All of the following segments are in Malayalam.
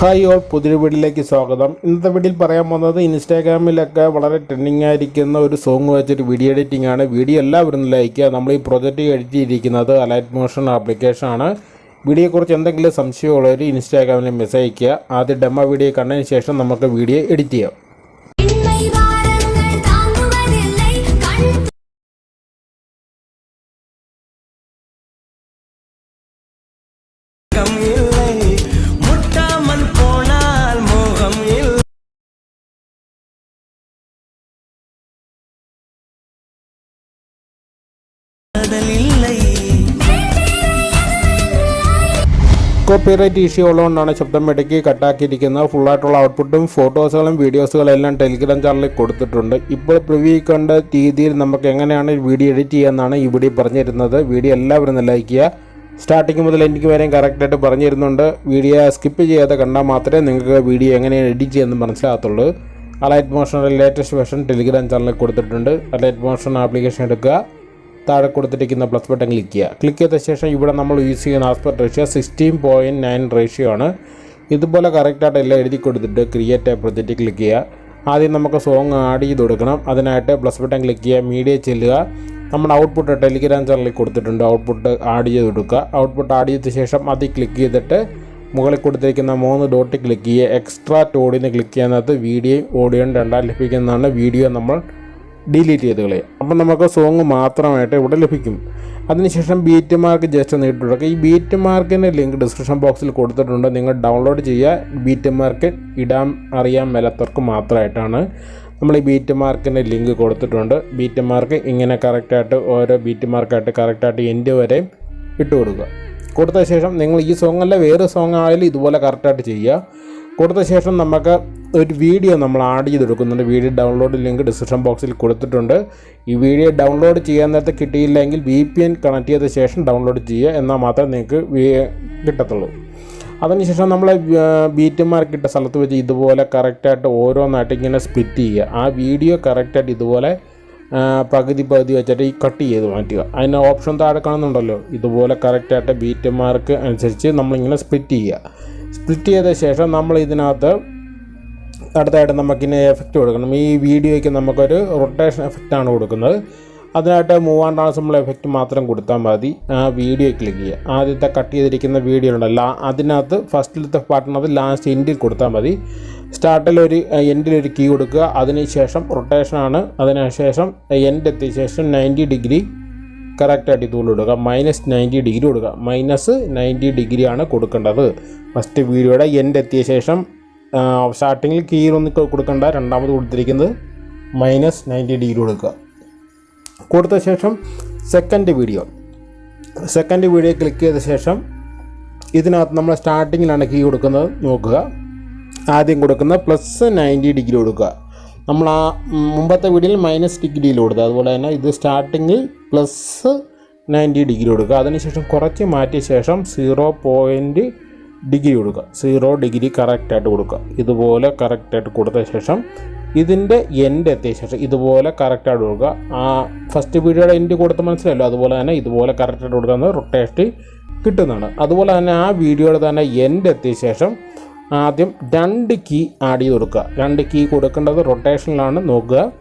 ഹായ് ഓൾ പുതിയ വീഡിയോയിലേക്ക് സ്വാഗതം. ഇന്നത്തെ വീഡിയോയിൽ പറയാൻ പോകുന്നത് ഇൻസ്റ്റാഗ്രാമിലൊക്കെ വളരെ ട്രെൻഡിങ് ആയിരിക്കുന്ന ഒരു സോങ് വെച്ചൊരു വീഡിയോ എഡിറ്റിംഗ് ആണ്. വീഡിയോ എല്ലാവരും ലൈക്ക് നമ്മൾ ഈ പ്രൊജക്റ്റ് എഡിറ്റ് ചെയ്തിരിക്കുന്നത് അലൈറ്റ് മോഷൻ ആപ്ലിക്കേഷൻ ആണ്. വീഡിയോയെക്കുറിച്ച് എന്തെങ്കിലും സംശയമുള്ളവർ ഇൻസ്റ്റാഗ്രാമിൽ മെസ്സേജ് അയയ്ക്കുക. ആദ്യം ഡെമോ വീഡിയോ കണ്ടതിന് ശേഷം നമുക്ക് വീഡിയോ എഡിറ്റ് ചെയ്യാം. കോപ്പിറൈറ്റ് ഇഷ്യൂ ഉള്ളതുകൊണ്ടാണ് ശബ്ദം ഇടയ്ക്ക് കട്ടാക്കിയിരിക്കുന്നത്. ഫുള്ളായിട്ടുള്ള ഔട്ട്പുട്ടും ഫോട്ടോസുകളും വീഡിയോസുകളും എല്ലാം ടെലിഗ്രാം ചാനലിൽ കൊടുത്തിട്ടുണ്ട്. ഇപ്പോൾ പ്രിവ്യൂ കണ്ട രീതിയിൽ നമുക്ക് എങ്ങനെയാണ് വീഡിയോ എഡിറ്റ് ചെയ്യാമെന്നാണ് ഇവിടെ വീഡിയോ പറഞ്ഞു തരുന്നത് വീഡിയോ എല്ലാവരും ലൈക്ക് ചെയ്യുക. സ്റ്റാർട്ടിങ് മുതൽ എനിക്ക് വരെയും കറക്റ്റായിട്ട് പറഞ്ഞു തരുന്നുണ്ട് വീഡിയോ സ്കിപ്പ് ചെയ്യാതെ കണ്ടാൽ മാത്രമേ നിങ്ങൾക്ക് വീഡിയോ എങ്ങനെയാണ് എഡിറ്റ് ചെയ്യുന്നത് മനസ്സിലാകത്തുള്ളൂ. അലൈറ്റ് മോഷന്റെ ലേറ്റസ്റ്റ് വെർഷൻ ടെലിഗ്രാം ചാനലിൽ കൊടുത്തിട്ടുണ്ട്. അലൈറ്റ് മോഷൻ ആപ്ലിക്കേഷൻ എടുക്കുക. താഴെ കൊടുത്തിരിക്കുന്ന പ്ലസ് ബട്ടൺ ക്ലിക്ക് ചെയ്യുക. ക്ലിക്ക് ചെയ്ത ശേഷം ഇവിടെ നമ്മൾ യൂസ് ചെയ്യുന്ന aspect ratio sixteen point nine ratio ആണ്. ഇതുപോലെ കറക്റ്റായിട്ട് എല്ലാം എഴുതി കൊടുത്തിട്ട് ക്രിയേറ്റ് പ്രൊജക്റ്റ് ക്ലിക്ക് ചെയ്യുക. ആദ്യം നമുക്ക് സോങ് ആഡ് ചെയ്ത് കൊടുക്കണം. അതിനായിട്ട് പ്ലസ് ബട്ടൺ ക്ലിക്ക് ചെയ്യുക മീഡിയ ചെല്ലുക. നമ്മുടെ ഔട്ട്പുട്ട് ടെലിഗ്രാം ചാനലിൽ കൊടുത്തിട്ടുണ്ട്. ഔട്ട്പുട്ട് ആഡ് ചെയ്ത് കൊടുക്കുക. ഔട്ട്പുട്ട് ആഡ് ചെയ്ത ശേഷം അതിൽ ക്ലിക്ക് ചെയ്തിട്ട് മുകളിൽ കൊടുത്തിരിക്കുന്ന മൂന്ന് ഡോട്ട് ക്ലിക്ക് ചെയ്യുക. എക്സ്ട്രാ ടോഡിന് ക്ലിക്ക് ചെയ്യുന്നത് വീഡിയോയും ഓഡിയോയും രണ്ടാം ലഭിക്കുന്നതാണ്. വീഡിയോ നമ്മൾ ഡിലീറ്റ് ചെയ്ത് കളയും അപ്പം നമുക്ക് സോങ് മാത്രമായിട്ട് ഇവിടെ ലഭിക്കും. അതിനുശേഷം ബീറ്റ് മാർക്ക് ജസ്റ്റ് ഒന്ന് കൊടുക്കുക ഈ ബീറ്റ് മാർക്കിന്റെ ലിങ്ക് ഡിസ്ക്രിപ്ഷൻ ബോക്സിൽ കൊടുത്തിട്ടുണ്ട്. നിങ്ങൾ ഡൗൺലോഡ് ചെയ്യുക. ബീറ്റ് മാർക്ക് ഇടാൻ അറിയാൻ മേലാത്തവർക്ക് മാത്രമായിട്ടാണ് നമ്മൾ ഈ ബീറ്റ് മാർക്കിന്റെ ലിങ്ക് കൊടുത്തിട്ടുണ്ട്. ബീറ്റ് മാർക്ക് ഇങ്ങനെ കറക്റ്റായിട്ട് ഓരോ ബീറ്റ് മാർക്കായിട്ട് കറക്റ്റായിട്ട് എൻഡ് വരെ ഇട്ട് കൊടുക്കുക. കൊടുത്ത ശേഷം നിങ്ങൾ ഈ സോങ്ങല്ല വേറെ സോങ് ആയാലും ഇതുപോലെ കറക്റ്റായിട്ട് ചെയ്യുക. കൊടുത്ത ശേഷം നമുക്ക് ഒരു വീഡിയോ നമ്മൾ ആഡ് ചെയ്തെടുക്കുന്നുണ്ട്. വീഡിയോ ഡൗൺലോഡ് ലിങ്ക് ഡിസ്ക്രിപ്ഷൻ ബോക്സിൽ കൊടുത്തിട്ടുണ്ട്. ഈ വീഡിയോ ഡൗൺലോഡ് ചെയ്യാൻ നേരത്തെ കിട്ടിയില്ലെങ്കിൽ വി പി എൻ കണക്ട് ചെയ്ത ശേഷം ഡൗൺലോഡ് ചെയ്യുക എന്നാൽ മാത്രമേ നിങ്ങൾക്ക് കിട്ടത്തുള്ളൂ. അതിനുശേഷം നമ്മൾ ബീറ്റുമാർ ഇട്ട സ്ഥലത്ത് വെച്ച് ഇതുപോലെ കറക്റ്റായിട്ട് ഓരോന്നായിട്ട് ഇങ്ങനെ സ്പ്ലിറ്റ് ചെയ്യുക. ആ വീഡിയോ കറക്റ്റായിട്ട് ഇതുപോലെ പകുതി പകുതി വെച്ചിട്ട് ഈ കട്ട് ചെയ്ത് മാറ്റുക. അതിന് ഓപ്ഷൻ താഴെ കാണുന്നുണ്ടല്ലോ. ഇതുപോലെ കറക്റ്റായിട്ട് ബീറ്റുമാർക്ക് അനുസരിച്ച് നമ്മളിങ്ങനെ സ്പ്ലിറ്റ് ചെയ്യുക. സ്പ്ലിറ്റ് ചെയ്ത ശേഷം നമ്മൾ ഇതിനകത്ത് അടുത്തായിട്ട് നമുക്കിനി എഫക്റ്റ് കൊടുക്കണം. ഈ വീഡിയോയ്ക്ക് നമുക്കൊരു റൊട്ടേഷൻ എഫക്റ്റാണ് കൊടുക്കുന്നത്. അതിനായിട്ട് മൂവ് ആൻഡ് നമ്മൾ എഫക്റ്റ് മാത്രം കൊടുത്താൽ മതി. ആ വീഡിയോ ക്ലിക്ക് ചെയ്യുക. ആദ്യത്തെ കട്ട് ചെയ്തിരിക്കുന്ന വീഡിയോ ഉണ്ടല്ലോ. അതിനകത്ത് ഫസ്റ്റിലത്തെ പാർട്ടിനകത്ത് ലാസ്റ്റ് എൻഡിൽ കൊടുത്താൽ മതി. സ്റ്റാർട്ടിലൊരു എൻഡിലൊരു കീ കൊടുക്കുക. അതിനുശേഷം റൊട്ടേഷനാണ് അതിനുശേഷം എൻഡ് എത്തിയ ശേഷം നയന്റി ഡിഗ്രി കറക്റ്റായിട്ട് ഇതുപോലെ കൊടുക്കുക മൈനസ് നയന്റി ഡിഗ്രി കൊടുക്കുക. മൈനസ് നയന്റി ഡിഗ്രിയാണ് കൊടുക്കേണ്ടത്. ഫസ്റ്റ് വീഡിയോയുടെ എൻഡ് എത്തിയ ശേഷം സ്റ്റാർട്ടിങ്ങിൽ കീറൊന്ന് കൊടുക്കേണ്ട. രണ്ടാമത് കൊടുത്തിരിക്കുന്നത് മൈനസ് നയന്റി ഡിഗ്രി കൊടുക്കുക. കൊടുത്ത ശേഷം second video second video click ചെയ്ത ശേഷം ഇതിനകത്ത് നമ്മൾ സ്റ്റാർട്ടിങ്ങിലാണ് കീ കൊടുക്കുന്നത്. നോക്കുക. ആദ്യം കൊടുക്കുന്ന പ്ലസ് നയന്റി ഡിഗ്രി കൊടുക്കുക. നമ്മൾ ആ മുമ്പത്തെ വീഡിയോയിൽ മൈനസ് ഡിഗ്രിയിൽ കൊടുക്കുക അതുപോലെ തന്നെ ഇത് സ്റ്റാർട്ടിങ്ങിൽ പ്ലസ് നയന്റി ഡിഗ്രി കൊടുക്കുക. അതിനുശേഷം കുറച്ച് മാറ്റിയ ശേഷം സീറോ പോയിന്റ് ഡിഗ്രി കൊടുക്കുക. സീറോ ഡിഗ്രി കറക്റ്റായിട്ട് കൊടുക്കുക. ഇതുപോലെ കറക്റ്റായിട്ട് കൊടുത്ത ശേഷം ഇതിന്റെ എൻഡ് എത്തിയ ശേഷം ഇതുപോലെ കറക്റ്റായിട്ട് കൊടുക്കുക. ആ ഫസ്റ്റ് വീഡിയോയുടെ എൻഡ് കൊടുത്ത് മനസ്സിലല്ലോ അതുപോലെ തന്നെ ഇതുപോലെ കറക്റ്റായിട്ട് കൊടുക്കുന്നത് റൊട്ടേഷൻ കിട്ടുന്നതാണ്. അതുപോലെ തന്നെ ആ വീഡിയോയുടെ തന്നെ എൻഡ് എത്തിയ ശേഷം ആദ്യം രണ്ട് കീ ആഡ് ചെയ്ത് കൊടുക്കുക. രണ്ട് കീ കൊടുക്കേണ്ടത് റൊട്ടേഷനിലാണ് നോക്കുക.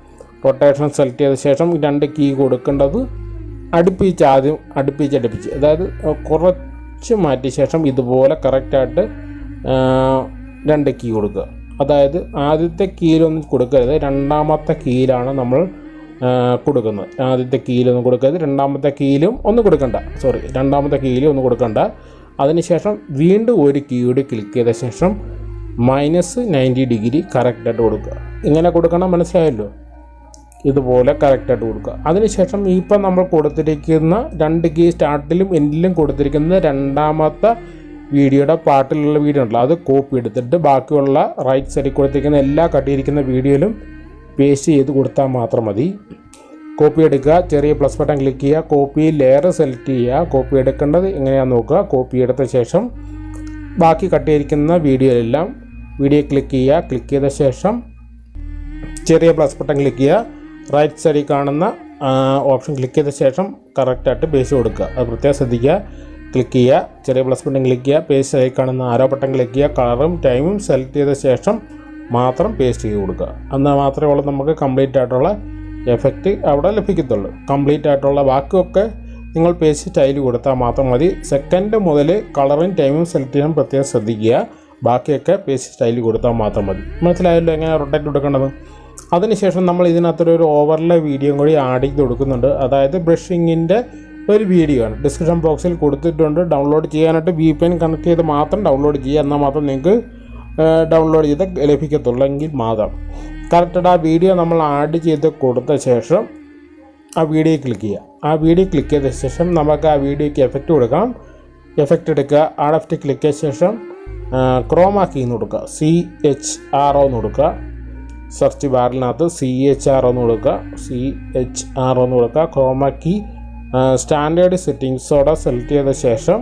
റൊട്ടേഷൻ സെലക്ട് ചെയ്ത ശേഷം രണ്ട് കീ കൊടുക്കേണ്ടത് അടുപ്പിച്ച് ആദ്യം അടുപ്പിച്ച് അടുപ്പിച്ച്. അതായത് കുറച്ച് മാറ്റിയ ശേഷം ഇതുപോലെ കറക്റ്റായിട്ട് രണ്ട് കീ കൊടുക്കുക. അതായത് ആദ്യത്തെ കീയിലൊന്നും കൊടുക്കരുത്. രണ്ടാമത്തെ കീയിലാണ് നമ്മൾ കൊടുക്കുന്നത്. ആദ്യത്തെ കീയിലൊന്നും കൊടുക്കരുത്. രണ്ടാമത്തെ കീയിലും ഒന്നും കൊടുക്കണ്ട. സോറി രണ്ടാമത്തെ കീയിലും ഒന്നും കൊടുക്കണ്ട. അതിനുശേഷം വീണ്ടും ഒരു കീയോട് ക്ലിക്ക് ചെയ്ത ശേഷം മൈനസ് നയന്റി ഡിഗ്രി കറക്റ്റായിട്ട് കൊടുക്കുക. ഇങ്ങനെ കൊടുക്കണം മനസ്സിലായല്ലോ? ഇതുപോലെ കറക്റ്റായിട്ട് കൊടുക്കുക. അതിനുശേഷം ഇപ്പം നമ്മൾ കൊടുത്തിരിക്കുന്ന രണ്ട് കീ സ്റ്റാർട്ടിലും എൻഡിലും കൊടുത്തിരിക്കുന്ന രണ്ടാമത്തെ വീഡിയോയുടെ പാട്ടിലുള്ള വീഡിയോ ഉണ്ടല്ലോ അത് കോപ്പി എടുത്തിട്ട് ബാക്കിയുള്ള റൈറ്റ് സൈഡിൽ കൊടുത്തിരിക്കുന്ന എല്ലാ കട്ടിയിരിക്കുന്ന വീഡിയോയിലും പേസ്റ്റ് ചെയ്ത് കൊടുത്താൽ മാത്രം മതി. കോപ്പി എടുക്കുക. ചെറിയ പ്ലസ് ബട്ടൺ ക്ലിക്ക് ചെയ്യുക. കോപ്പി ലെയർ സെലക്ട് ചെയ്യുക. കോപ്പി എടുക്കേണ്ടത് എങ്ങനെയാണെന്ന് നോക്കുക. കോപ്പി എടുത്ത ശേഷം ബാക്കി കട്ടിയിരിക്കുന്ന വീഡിയോയിലെല്ലാം വീഡിയോ ക്ലിക്ക് ചെയ്യുക. ക്ലിക്ക് ചെയ്ത ശേഷം ചെറിയ പ്ലസ് ബട്ടൺ ക്ലിക്ക് ചെയ്യുക. റൈറ്റ് സൈഡിൽ കാണുന്ന ഓപ്ഷൻ ക്ലിക്ക് ചെയ്ത ശേഷം കറക്റ്റായിട്ട് ബേസ് കൊടുക്കുക. അത് പ്രത്യേകം ശ്രദ്ധിക്കുക. ക്ലിക്ക് ചെയ്യുക. ചെറിയ പ്ലസ് ബട്ടൺ ക്ലിക്ക് ചെയ്യുക. പേസ്റ്റ് ആയി കാണുന്ന ആരോ ബട്ടൺ ക്ലിക്ക് ചെയ്യുക. കളറും ടൈമും സെലക്ട് ചെയ്ത ശേഷം മാത്രം പേസ്റ്റ് ചെയ്ത് കൊടുക്കുക. എന്നാൽ മാത്രമേ ഉള്ളൂ നമുക്ക് കംപ്ലീറ്റ് ആയിട്ടുള്ള എഫക്റ്റ് അവിടെ ലഭിക്കത്തുള്ളൂ. കംപ്ലീറ്റ് ആയിട്ടുള്ള ബാക്കിയൊക്കെ നിങ്ങൾ പേസ്റ്റ് സ്റ്റൈൽ കൊടുത്താൽ മാത്രം മതി. സെക്കൻഡ് മുതൽ കളറും ടൈമും സെലക്ട് ചെയ്യാൻ പ്രത്യേകം ശ്രദ്ധിക്കുക. ബാക്കിയൊക്കെ പേസ്റ്റ് സ്റ്റൈൽ കൊടുത്താൽ മാത്രം മതി. മനസ്സിലായല്ലോ എങ്ങനെ റൊട്ടേറ്റ് കൊടുക്കേണ്ടത് അതിനുശേഷം നമ്മൾ ഇതിനകത്തൊരു ഒരു ഓവർലേ വീഡിയോ കൂടി ആഡ് ചെയ്ത് കൊടുക്കുന്നുണ്ട്. അതായത് ബ്രഷിങ്ങിന്റെ ഒരു വീഡിയോ ആണ്. ഡിസ്ക്രിപ്ഷൻ ബോക്സിൽ കൊടുത്തിട്ടുണ്ട്. ഡൗൺലോഡ് ചെയ്യാനായിട്ട് വി പി എൻ കണക്ട് ചെയ്ത് മാത്രം ഡൗൺലോഡ് ചെയ്യുക. എന്നാൽ മാത്രം നിങ്ങൾക്ക് ഡൗൺലോഡ് ചെയ്ത് ലഭിക്കത്തുള്ളൂ. എങ്കിൽ മാത്രം. കറക്റ്റായിട്ട് ആ വീഡിയോ നമ്മൾ ആഡ് ചെയ്ത് കൊടുത്ത ശേഷം ആ വീഡിയോ ക്ലിക്ക് ചെയ്യുക. ആ വീഡിയോ ക്ലിക്ക് ചെയ്ത ശേഷം നമുക്ക് ആ വീഡിയോയ്ക്ക് എഫക്റ്റ് കൊടുക്കാം. എഫക്റ്റ് എടുക്കുക. ആ ലെഫ്റ്റ് ക്ലിക്ക് ചെയ്ത ശേഷം ക്രോമാക്കി എന്ന് കൊടുക്കുക. സി എച്ച് ആർ ഒ എന്ന് കൊടുക്കുക. സെർച്ച് ബാറിനകത്ത് സി എച്ച് ആർ എന്ന് കൊടുക്കുക. സി എച്ച് ആർ എന്ന് കൊടുക്കുക. ക്രോമാക്കി സ്റ്റാൻഡേർഡ് സെറ്റിങ്സോടെ സെലക്ട് ചെയ്ത ശേഷം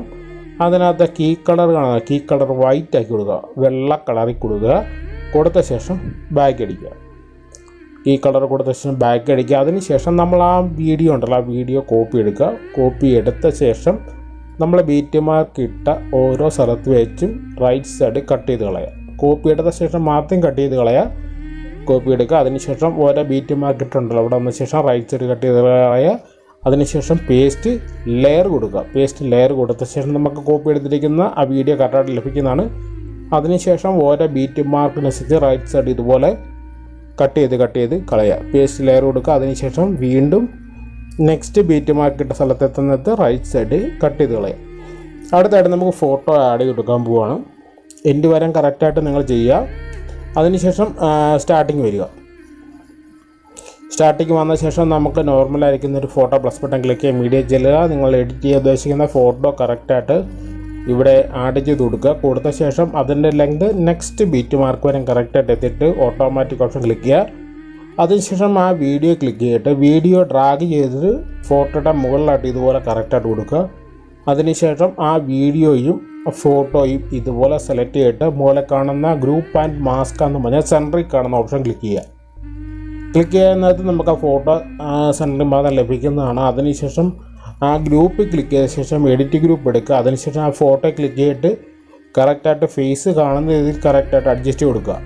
അതിനകത്ത് കീ കളർ കാണുക. കീ കളർ വൈറ്റ് ആക്കി കൊടുക്കുക. വെള്ള കളറിൽ കൊടുക്കുക. കൊടുത്ത ശേഷം ബാക്ക് അടിക്കുക. ഈ കളർ കൊടുത്ത ശേഷം ബാക്ക് അടിക്കുക. അതിന് ശേഷം നമ്മൾ ആ വീഡിയോ ഉണ്ടല്ലോ ആ വീഡിയോ കോപ്പി എടുക്കുക. കോപ്പി എടുത്ത ശേഷം നമ്മൾ ബീറ്റ് മാർക്ക് ഇട്ട ഓരോ സ്ഥലത്ത് വെച്ചും റൈറ്റ് സൈഡ് കട്ട് ചെയ്ത് കളയുക. കോപ്പി എടുത്ത ശേഷം മാത്രം കട്ട് ചെയ്ത് കളയുക. കോപ്പി എടുക്കുക. അതിനുശേഷം ഓരോ ബീറ്റ് മാർക്ക് ഇട്ടുണ്ടല്ലോ അവിടെ വന്ന ശേഷം റൈറ്റ് സൈഡ് കട്ട് ചെയ്ത് കളയുക. അതിനുശേഷം പേസ്റ്റ് ലെയർ കൊടുക്കുക. പേസ്റ്റ് ലെയർ കൊടുത്ത ശേഷം നമുക്ക് കോപ്പി എടുത്തിരിക്കുന്ന ആ വീഡിയോ കറക്റ്റായിട്ട് ലഭിക്കുന്നതാണ്. അതിനുശേഷം ഓരോ ബീറ്റ് മാർക്കിനനുസരിച്ച് റൈറ്റ് സൈഡ് ഇതുപോലെ കട്ട് ചെയ്ത് കട്ട് ചെയ്ത് കളയുക പേസ്റ്റ് ലെയർ കൊടുക്കുക. അതിനുശേഷം വീണ്ടും നെക്സ്റ്റ് ബീറ്റ് മാർക്ക് ഇട്ട സ്ഥലത്തെത്തുന്നത് റൈറ്റ് സൈഡ് കട്ട് ചെയ്ത് കളയുക അടുത്തായിട്ട് നമുക്ക് ഫോട്ടോ ആഡ് ചെയ്ത് കൊടുക്കാൻ പോവുകയാണ് എൻഡ് വരാൻ കറക്റ്റായിട്ട് നിങ്ങൾ ചെയ്യുക. അതിനുശേഷം സ്റ്റാർട്ടിങ് വരിക. സ്റ്റാർട്ടിങ് വന്ന ശേഷം നമുക്ക് നോർമലായിരിക്കുന്ന ഒരു ഫോട്ടോ പ്ലസ് ബട്ടൺ ക്ലിക്ക് ചെയ്യുക മീഡിയ ചെല്ലുക നിങ്ങൾ എഡിറ്റ് ചെയ്യാൻ ഉദ്ദേശിക്കുന്ന ഫോട്ടോ കറക്റ്റായിട്ട് ഇവിടെ ആഡ് ചെയ്ത് കൊടുക്കുക. കൊടുത്ത ശേഷം അതിന്റെ ലെങ്ത് നെക്സ്റ്റ് ബീറ്റ് മാർക്ക് വരെ കറക്റ്റായിട്ട് എത്തിയിട്ട് ഓട്ടോമാറ്റിക് ഓപ്ഷൻ ക്ലിക്ക് ചെയ്യുക. അതിനുശേഷം ആ വീഡിയോ ക്ലിക്ക് ചെയ്തിട്ട് വീഡിയോ ഡ്രാഗ് ചെയ്തിട്ട് ഫോട്ടോയുടെ മുകളിലായിട്ട് ഇതുപോലെ കറക്റ്റായിട്ട് കൊടുക്കുക. അതിനുശേഷം ആ വീഡിയോയും ഫോട്ടോയും ഇതുപോലെ സെലക്ട് ചെയ്തിട്ട് മുകളിൽ കാണുന്ന ഗ്രൂപ്പ് ആൻഡ് മാസ്ക് എന്ന് പറഞ്ഞാൽ സെന്ററിൽ കാണുന്ന ഓപ്ഷൻ ക്ലിക്ക് ചെയ്യുക. ക്ലിക്ക് ചെയ്യുന്നത് നമുക്ക് ആ ഫോട്ടോ സെന്ററിൽ മാത്രം ലഭിക്കുന്നതാണ്. അതിനുശേഷം ആ ഗ്രൂപ്പ് ക്ലിക്ക് ചെയ്ത ശേഷം എഡിറ്റ് ഗ്രൂപ്പ് എടുക്കുക. അതിനുശേഷം ആ ഫോട്ടോ ക്ലിക്ക് ചെയ്തിട്ട് കറക്റ്റായിട്ട് ഫേസ് കാണുന്ന രീതിയിൽ കറക്റ്റായിട്ട് അഡ്ജസ്റ്റ് കൊടുക്കുക.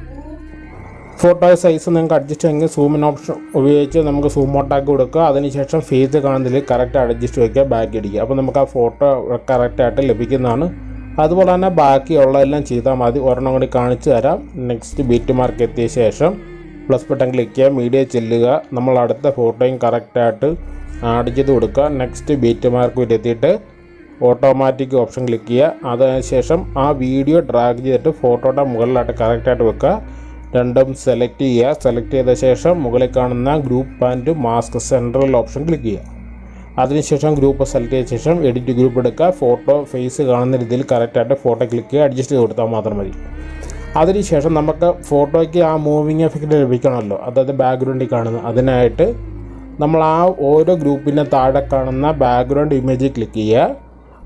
ഫോട്ടോ സൈസ് നിങ്ങൾക്ക് അഡ്ജസ്റ്റ് ചെയ്യുമെങ്കിൽ സൂമിൻ ഓപ്ഷൻ ഉപയോഗിച്ച് നമുക്ക് സൂം ഔട്ടാക്കി കൊടുക്കുക. അതിനുശേഷം ഫേസ് കാണുന്നതിൽ കറക്റ്റ് അഡ്ജസ്റ്റ് വയ്ക്കുക ബാക്ക് അടിക്കുക അപ്പോൾ നമുക്ക് ആ ഫോട്ടോ കറക്റ്റായിട്ട് ലഭിക്കുന്നതാണ്. അതുപോലെ തന്നെ ബാക്കിയുള്ള എല്ലാം ചെയ്താൽ മതി. ഒരെണ്ണം കൂടി കാണിച്ചു തരാം. നെക്സ്റ്റ് ബീറ്റ് മാർക്ക് എത്തിയ ശേഷം പ്ലസ് ബട്ടൺ ക്ലിക്ക് ചെയ്യുക മീഡിയ ചെല്ലുക. നമ്മൾ അടുത്ത ഫോട്ടോയും കറക്റ്റായിട്ട് ആഡ് ചെയ്ത് കൊടുക്കുക. നെക്സ്റ്റ് ബീറ്റ് മാർക്ക് വരുത്തിയിട്ട് ഓട്ടോമാറ്റിക് ഓപ്ഷൻ ക്ലിക്ക് ചെയ്യുക. അതിനുശേഷം ആ വീഡിയോ ഡ്രാഗ് ചെയ്തിട്ട് ഫോട്ടോയുടെ മുകളിലായിട്ട് കറക്റ്റായിട്ട് വെക്കുക. രണ്ടും സെലക്ട് ചെയ്യുക. സെലക്ട് ചെയ്ത ശേഷം മുകളിൽ കാണുന്ന group and mask central option click ചെയ്യുക. അതിനുശേഷം ഗ്രൂപ്പ് സെലക്ട് ചെയ്ത ശേഷം എഡിറ്റ് ഗ്രൂപ്പ് എടുക്കുക. ഫോട്ടോ ഫേസ് കാണുന്ന രീതിയിൽ കറക്റ്റായിട്ട് ഫോട്ടോ ക്ലിക്ക് ചെയ്യുക. അഡ്ജസ്റ്റ് ചെയ്ത് കൊടുത്താൽ മാത്രം മതി. അതിനുശേഷം നമുക്ക് ഫോട്ടോയ്ക്ക് ആ മൂവിങ് എഫക്റ്റ് ലഭിക്കണമല്ലോ. അതായത് ബാക്ക്ഗ്രൗണ്ടിൽ കാണുന്ന അതിനായിട്ട് നമ്മൾ ആ ഓരോ ഗ്രൂപ്പിന്റെ താഴെ കാണുന്ന ബാക്ക്ഗ്രൗണ്ട് ഇമേജ് ക്ലിക്ക് ചെയ്യുക.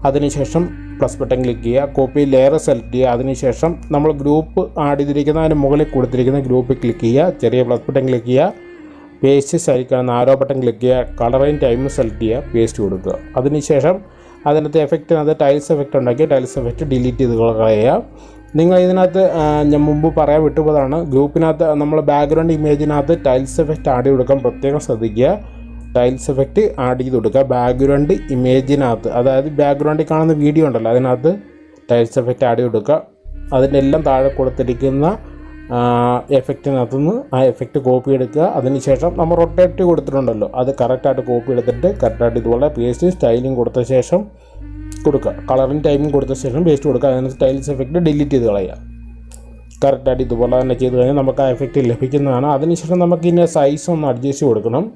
അതിനുശേഷം പ്ലസ് ബട്ടൺ ക്ലിക്ക് ചെയ്യുക. കോപ്പി ലെയർ സെലക്ട് ചെയ്യുക. അതിനുശേഷം നമ്മൾ ഗ്രൂപ്പ് ആഡ് ചെയ്തിരിക്കുന്ന അതിന് മുകളിൽ കൊടുത്തിരിക്കുന്ന ഗ്രൂപ്പ് ക്ലിക്ക് ചെയ്യുക. ചെറിയ പ്ലസ് ബട്ടൺ ക്ലിക്ക് ചെയ്യുക. പേസ്റ്റ് കാണുന്ന ആരോ ബട്ടൺ ക്ലിക്ക് ചെയ്യുക. കളറും ടൈം സെലക്ട് ചെയ്യുക. പേസ്റ്റ് കൊടുക്കുക. അതിനുശേഷം അതിനകത്ത് എഫക്റ്റ് അത് ടൈൽസ് എഫക്റ്റ് ഉണ്ടാക്കി ടൈൽസ് എഫക്റ്റ് ഡിലീറ്റ് ചെയ്ത് കളയുക. നിങ്ങൾ ഇതിനകത്ത് ഞാൻ മുമ്പ് പറയാൻ വിട്ടുപോയതാണ്. ഗ്രൂപ്പിനകത്ത് നമ്മൾ ബാക്ക്ഗ്രൗണ്ട് ഇമേജിനകത്ത് ടൈൽസ് എഫക്റ്റ് ആഡ് ചെയ്ത് കൊടുക്കാൻ പ്രത്യേകം ശ്രദ്ധിക്കുക. ടൈൽസ് എഫക്റ്റ് ആഡ് ചെയ്ത് കൊടുക്കുക ബാക്ക്ഗ്രൗണ്ട് ഇമേജിനകത്ത് അതായത് ബാക്ക്ഗ്രൗണ്ടിൽ കാണുന്ന വീഡിയോ ഉണ്ടല്ലോ അതിനകത്ത് ടൈൽസ് എഫക്റ്റ് ആഡ് ചെയ്ത് കൊടുക്കുക അതിന്റെ എല്ലാം താഴെ കൊടുത്തിരിക്കുന്ന എഫക്റ്റിനകത്തു നിന്ന് ആ എഫക്റ്റ് കോപ്പി എടുക്കുക. അതിനുശേഷം നമ്മൾ റൊട്ടേറ്റ് കൊടുത്തിട്ടുണ്ടല്ലോ അത് കറക്റ്റായിട്ട് കോപ്പി എടുത്തിട്ട് കറക്റ്റായിട്ട് ഇതുപോലെ പേസ്റ്റ് സ്റ്റൈലിംഗ് കൊടുത്ത ശേഷം കൊടുക്കുക. കളറിന് ടൈമും കൊടുത്ത ശേഷം പേസ്റ്റ് കൊടുക്കുക. അതിന് ടൈൽസ് എഫക്റ്റ് ഡിലീറ്റ് ചെയ്ത് കളയുക. കറക്റ്റായിട്ട് ഇതുപോലെ തന്നെ ചെയ്ത് കഴിഞ്ഞാൽ നമുക്ക് ആ എഫക്റ്റ് ലഭിക്കുന്നതാണ്. അതിനുശേഷം നമുക്ക് ഇതിന്റെ സൈസ് ഒന്ന് അഡ്ജസ്റ്റ് കൊടുക്കണം.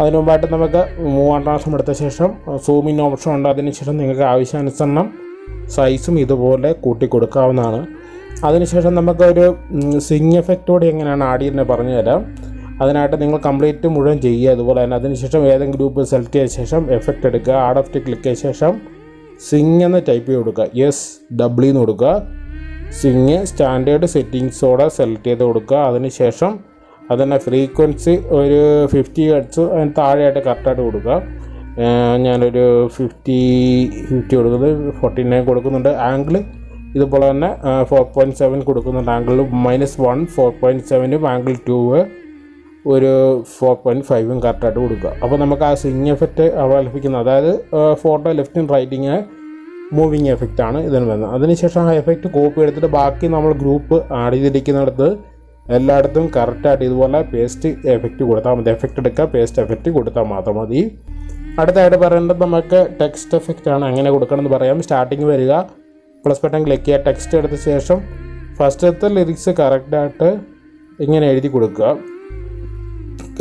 അതിനു മുമ്പായിട്ട് നമുക്ക് മൂവാം പ്രാവശ്യം എടുത്ത ശേഷം സൂമിൻ ഓപ്ഷൻ ഉണ്ട്. അതിനുശേഷം നിങ്ങൾക്ക് ആവശ്യാനുസരണം സൈസും ഇതുപോലെ കൂട്ടി കൊടുക്കാവുന്നതാണ്. അതിനുശേഷം നമുക്കൊരു സിങ് എഫക്റ്റോടെ എങ്ങനെയാണ് ആഡ് ചെയ്യുന്നത് പറഞ്ഞു തരാം. അതിനായിട്ട് നിങ്ങൾ കംപ്ലീറ്റ് മുഴുവൻ ചെയ്യുക. അതുപോലെ തന്നെ അതിനുശേഷം ഏതെങ്കിലും ഗ്രൂപ്പ് സെലക്ട് ചെയ്ത ശേഷം എഫക്റ്റ് എടുക്കുക. ആഡ് ഓഫ് ക്ലിക്ക് ചെയ്ത ശേഷം സിങ് എന്ന് ടൈപ്പ് ചെയ്ത് കൊടുക്കുക. എസ് ഡബ്ല്യു എന്ന് കൊടുക്കുക. സിങ് സ്റ്റാൻഡേർഡ് സെറ്റിങ്സോടെ സെലക്ട് ചെയ്ത് കൊടുക്കുക. അതിനുശേഷം അതിന്റെ ഫ്രീക്വൻസി ഒരു ഫിഫ്റ്റി ഹെഡ്സ് അതിന് താഴെയായിട്ട് കറക്റ്റായിട്ട് കൊടുക്കുക. ഞാനൊരു ഫിഫ്റ്റി ഫിഫ്റ്റി കൊടുക്കുന്നത് ഫോർട്ടി നയൻ കൊടുക്കുന്നുണ്ട്. ആംഗിൾ ഇതുപോലെ തന്നെ ഫോർ പോയിന്റ് സെവൻ കൊടുക്കുന്നുണ്ട്. Angle minus one four point സെവനും angle two ഒരു ഫോർ പോയിന്റ് ഫൈവും കറക്റ്റായിട്ട് കൊടുക്കുക. അപ്പോൾ നമുക്ക് ആ സ്വിങ് എഫക്റ്റ് അവിടെ ലഭിക്കുന്നത് അതായത് ഫോട്ടോ ലെഫ്റ്റും റൈറ്റിങ് മൂവിങ് എഫക്റ്റ് ആണ് ഇതിന് വരുന്നത്. അതിനുശേഷം ആ എഫക്റ്റ് കോപ്പി എടുത്തിട്ട് ബാക്കി നമ്മൾ ഗ്രൂപ്പ് ആഡ് ചെയ്തിരിക്കുന്നിടത്ത് എല്ലായിടത്തും കറക്റ്റായിട്ട് ഇതുപോലെ പേസ്റ്റ് എഫക്റ്റ് കൊടുത്താൽ മതി. എഫക്റ്റ് എടുക്കുക പേസ്റ്റ് എഫക്റ്റ് കൊടുത്താൽ മാത്രം മതി. അടുത്തായിട്ട് പറയേണ്ടത് നമുക്ക് ടെക്സ്റ്റ് എഫക്റ്റ് ആണ്. എങ്ങനെ കൊടുക്കണമെന്ന് പറയാം. സ്റ്റാർട്ടിങ് വരിക പ്ലസ് ബട്ടൺ ക്ലിക്ക് ചെയ്യുക ടെക്സ്റ്റ് എടുത്ത ശേഷം ഫസ്റ്റത്തെ ലിറിക്സ് കറക്റ്റായിട്ട് ഇങ്ങനെ എഴുതി കൊടുക്കുക.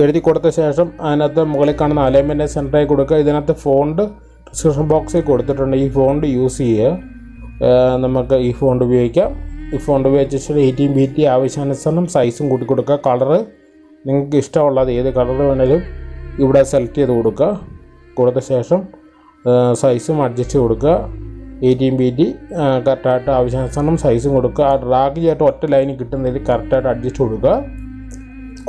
എഴുതി കൊടുത്ത ശേഷം അതിനകത്ത് മുകളിൽ കാണുന്ന അലൈൻമെന്റ് സെന്ററായി കൊടുക്കുക. ഇതിനകത്ത് ഫോണ്ട് ഡിസ്ക്രിപ്ഷൻ ബോക്സിൽ കൊടുത്തിട്ടുണ്ട്. ഈ ഫോണ്ട് യൂസ് ചെയ്യുക നമുക്ക് ഈ ഫോണ്ട് ഉപയോഗിക്കാം. ഈ ഫോണ്ട് ഉപയോഗിച്ച എയ്റ്റീൻ ബി ടി ആവശ്യാനുസരണം സൈസും കൂട്ടി കൊടുക്കുക. കളറ് നിങ്ങൾക്ക് ഇഷ്ടമുള്ളത് ഏത് കളർ വേണേലും ഇവിടെ സെലക്ട് ചെയ്ത് കൊടുക്കുക. കൊടുത്ത ശേഷം സൈസും അഡ്ജസ്റ്റ് കൊടുക്കുക. എയ്റ്റീൻ ബി ടി കറക്റ്റായിട്ട് ആവശ്യാനുസരണം സൈസും കൊടുക്കുക. ആ ഡ്രാഗ് ചെയ്തിട്ട് ഒറ്റ ലൈനിൽ കിട്ടുന്നതിൽ കറക്റ്റായിട്ട് അഡ്ജസ്റ്റ് കൊടുക്കുക.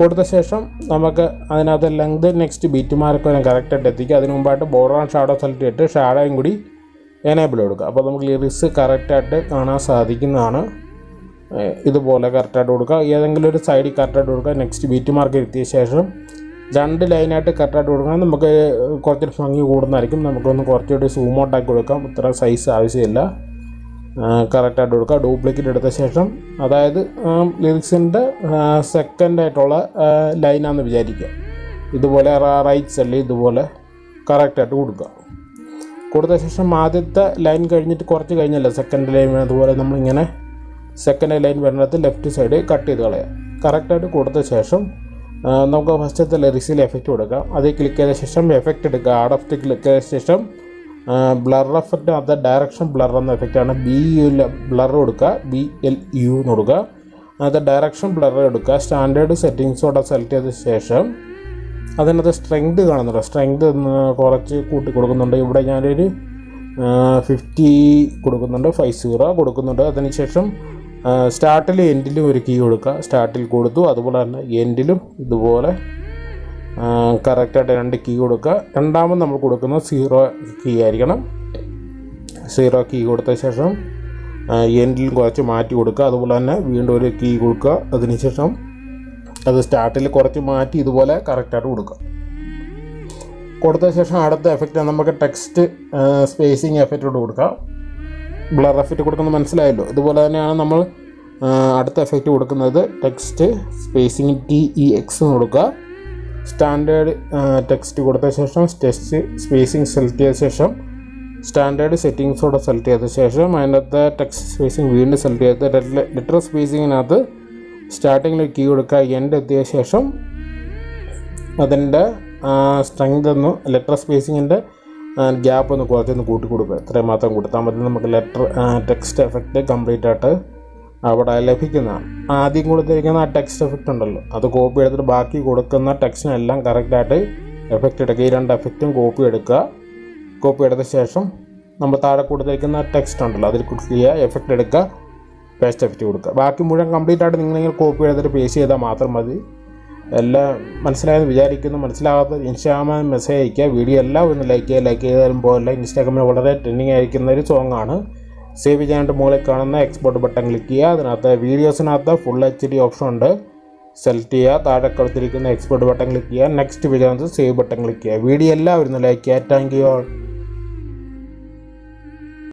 കൊടുത്ത ശേഷം നമുക്ക് അതിനകത്ത് ലെങ്ത് നെക്സ്റ്റ് ബീറ്റ് മാർക്ക് വരെ കറക്റ്റായിട്ട് എത്തിക്കുക. അതിന് മുമ്പായിട്ട് ബോർഡർ ആൻഡ് ഷാഡോ സെലക്ട് ചെയ്തിട്ട് ഷാഡോയും കൂടി എനേബിൾ കൊടുക്കുക. അപ്പോൾ നമുക്ക് ലിറിക്സ് കറക്റ്റായിട്ട് കാണാൻ സാധിക്കുന്നതാണ്. ഇതുപോലെ കറക്റ്റായിട്ട് കൊടുക്കുക. ഏതെങ്കിലും ഒരു സൈഡിൽ കറക്റ്റായിട്ട് കൊടുക്കുക. നെക്സ്റ്റ് ബീറ്റ് മാർക്ക് എത്തിയ ശേഷം രണ്ട് ലൈനായിട്ട് കറക്റ്റായിട്ട് കൊടുക്കണം. നമുക്ക് കുറച്ചൊരു ഭംഗി കൂടുന്നതായിരിക്കും. നമുക്കൊന്ന് കുറച്ചുകൂടി സൂം ഔട്ടാക്കി കൊടുക്കാം. ഇത്ര സൈസ് ആവശ്യമില്ല. കറക്റ്റായിട്ട് കൊടുക്കുക. ഡ്യൂപ്ലിക്കേറ്റ് എടുത്ത ശേഷം അതായത് ലിറിക്സിന്റെ സെക്കൻഡ് ആയിട്ടുള്ള ലൈനാണെന്ന് വിചാരിക്കുക. ഇതുപോലെ റൈറ്റ് സൈഡിൽ ഇതുപോലെ കറക്റ്റായിട്ട് കൊടുക്കുക. കൊടുത്ത ശേഷം ആദ്യത്തെ ലൈൻ കഴിഞ്ഞിട്ട് കുറച്ച് കഴിഞ്ഞല്ലോ? സെക്കൻഡ് ലൈൻ അതുപോലെ നമ്മളിങ്ങനെ സെക്കൻഡ് ലൈൻ വരുന്നിടത്ത് ലെഫ്റ്റ് സൈഡ് കട്ട് ചെയ്ത് കളയാം. കറക്റ്റായിട്ട് കൊടുത്ത ശേഷം നമുക്ക് ഫസ്റ്റത്തെ ലിറിക്സിൽ എഫക്റ്റ് കൊടുക്കാം. അതിൽ ക്ലിക്ക് ചെയ്ത ശേഷം എഫക്റ്റ് എടുക്കുക. ആഡ് എഫക്റ്റ് ക്ലിക്ക് ചെയ്ത ശേഷം ബ്ലർ എഫക്റ്റ് അത് ഡയറക്ഷൻ ബ്ലർ എന്ന എഫക്റ്റാണ് ബി യു ബ്ലർ കൊടുക്കുക. ബി എൽ യു എന്ന് കൊടുക്കുക. അത് ഡയറക്ഷൻ ബ്ലർ എടുക്കുക. സ്റ്റാൻഡേർഡ് സെറ്റിങ്സോടെ സെലക്ട് ചെയ്ത ശേഷം അതിനകത്ത് സ്ട്രെങ്ത് കാണുന്നുണ്ട്. സ്ട്രെങ്ത് കുറച്ച് കൂട്ടി കൊടുക്കുന്നുണ്ട്. ഇവിടെ ഞാനൊരു ഫിഫ്റ്റി കൊടുക്കുന്നുണ്ട്. ഫൈവ് സീറോ കൊടുക്കുന്നുണ്ട്. അതിനുശേഷം സ്റ്റാർട്ടിലും എൻഡിലും ഒരു കീ കൊടുക്കുക. സ്റ്റാർട്ടിൽ കൊടുത്തു. അതുപോലെ തന്നെ എൻഡിലും ഇതുപോലെ കറക്റ്റായിട്ട് രണ്ട് കീ കൊടുക്കുക. രണ്ടാമത് നമ്മൾ കൊടുക്കുന്നത് സീറോ കീ ആയിരിക്കണം. സീറോ കീ കൊടുത്ത ശേഷം എൻഡിൽ കുറച്ച് മാറ്റി കൊടുക്കുക. അതുപോലെ തന്നെ വീണ്ടും ഒരു കീ കൊടുക്കുക. അതിനുശേഷം അത് സ്റ്റാർട്ടിൽ കുറച്ച് മാറ്റി ഇതുപോലെ കറക്റ്റായിട്ട് കൊടുക്കുക. കൊടുത്ത ശേഷം അടുത്ത എഫക്റ്റ് നമുക്ക് ടെക്സ്റ്റ് സ്പേസിങ് എഫക്റ്റ് ഇട്ട് കൊടുക്കാം ബ്ലർ എഫക്റ്റ് കൊടുക്കുന്നത് മനസ്സിലായല്ലോ? ഇതുപോലെ തന്നെയാണ് നമ്മൾ അടുത്ത എഫക്റ്റ് കൊടുക്കുന്നത്. Text spacing T E X കൊടുക്കുക. സ്റ്റാൻഡേർഡ് ടെക്സ്റ്റ് കൊടുത്ത ശേഷം ടെക്സ്റ്റ് സ്പേസിംഗ് സെലക്ട് ചെയ്ത ശേഷം സ്റ്റാൻഡേർഡ് സെറ്റിങ്സോടെ സെലക്ട് ചെയ്ത ശേഷം അതിനകത്ത് ടെക്സ്റ്റ് സ്പേസിംഗ് വീണ്ടും സെലക്ട് ചെയ്ത് ലെറ്റർ സ്പേസിങ്ങിനകത്ത് സ്റ്റാർട്ടിങ്ങിൽ കീ കൊടുക്കുക എൻഡ് എത്തിയ ശേഷം അതിന്റെ സ്ട്രെങ്ത് ഒന്ന് ലെറ്റർ സ്പേസിങ്ങിന്റെ ഗ്യാപ്പ് ഒന്ന് കുറച്ചൊന്ന് കൂട്ടി കൊടുക്കുക ഇത്രയും മാത്രം കൊടുത്താൽ മതി. നമുക്ക് ലെറ്റർ ടെക്സ്റ്റ് എഫക്റ്റ് കംപ്ലീറ്റ് ആയിട്ട് അവിടെ ലഭിക്കുന്നതാണ് ആദ്യം കൊടുത്തിരിക്കുന്ന ആ ടെക്സ്റ്റ് എഫക്റ്റ് ഉണ്ടല്ലോ. അത് കോപ്പി എടുത്തിട്ട് ബാക്കി കൊടുക്കുന്ന ടെക്സ്റ്റിനെല്ലാം കറക്റ്റായിട്ട് എഫക്റ്റ് എടുക്കുക. ഈ രണ്ട് എഫക്റ്റും കോപ്പി എടുക്കുക. കോപ്പി എടുത്ത ശേഷം നമ്മൾ താഴെ കൊടുത്തിരിക്കുന്ന ടെക്സ്റ്റ് ഉണ്ടല്ലോ അതിൽ ക്ലിക്ക് ചെയ്യുക എഫക്റ്റ് എടുക്കുക പേസ്റ്റ് എഫക്റ്റ് കൊടുക്കുക. ബാക്കി മുഴുവൻ കംപ്ലീറ്റ് ആയിട്ട് നിങ്ങളിങ്ങനെ കോപ്പി എടുത്തിട്ട് പേസ്റ്റ് ചെയ്താൽ മാത്രം മതി. എല്ലാം മനസ്സിലായെന്ന് വിചാരിക്കുന്നു. മനസ്സിലാകാത്ത ഇൻസ്റ്റാഗ്രാമിൽ മെസ്സേജ് അയക്കുക വീഡിയോ എല്ലാം ഒന്ന് ലൈക്ക് ചെയ്യുക. ലൈക്ക് ചെയ്താലും പോലെ ഇൻസ്റ്റാഗ്രാമിൽ വളരെ ട്രെൻഡിങ് ആയിരിക്കുന്ന ഒരു സോങ് ആണ്. സേവ് ചെയ്യാനായിട്ട് മുകളിൽ കാണുന്ന എക്സ്പോർട്ട് ബട്ടൺ ക്ലിക്ക് ചെയ്യുക. അതിനകത്ത് വീഡിയോസിനകത്ത് ഫുൾ എച്ച് ഡി ഓപ്ഷൻ ഉണ്ട്. സെലക്ട് ചെയ്യുക. താഴെ കൊടുത്തിരിക്കുന്ന എക്സ്പോർട്ട് ബട്ടൺ ക്ലിക്ക് ചെയ്യുക. നെക്സ്റ്റ് വിചാരിച്ച് സേവ് ബട്ടൺ ക്ലിക്ക് ചെയ്യുക. വീഡിയോ എല്ലാവരും ലൈക്ക് ചെയ്യുക. Thank you all